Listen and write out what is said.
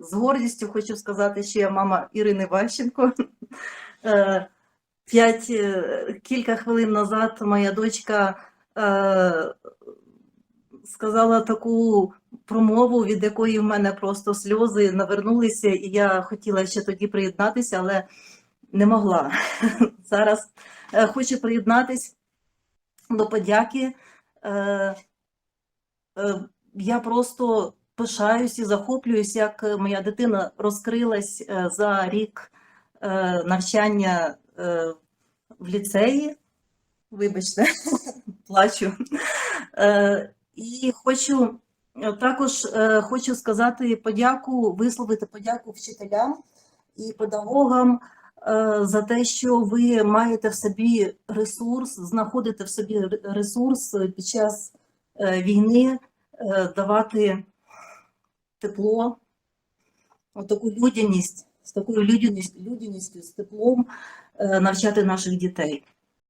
з гордістю хочу сказати, що я мама Ірини Ващенко. Е, П'ять е, кілька хвилин назад моя дочка е, сказала таку промову, від якої в мене просто сльози навернулися, і я хотіла ще тоді приєднатися, але не могла. Зараз хочу приєднатись до подяки. Я просто пишаюсь і захоплююсь, як моя дитина розкрилась е, за рік е, навчання е, в ліцеї. Вибачте, плачу. Е, І хочу е, також е, хочу сказати подяку, висловити подяку вчителям і педагогам е, за те, що ви маєте в собі ресурс, знаходите в собі ресурс під час е, війни е, давати тепло, таку людяність, з такою людяністю, людяністю, з теплом е, навчати наших дітей.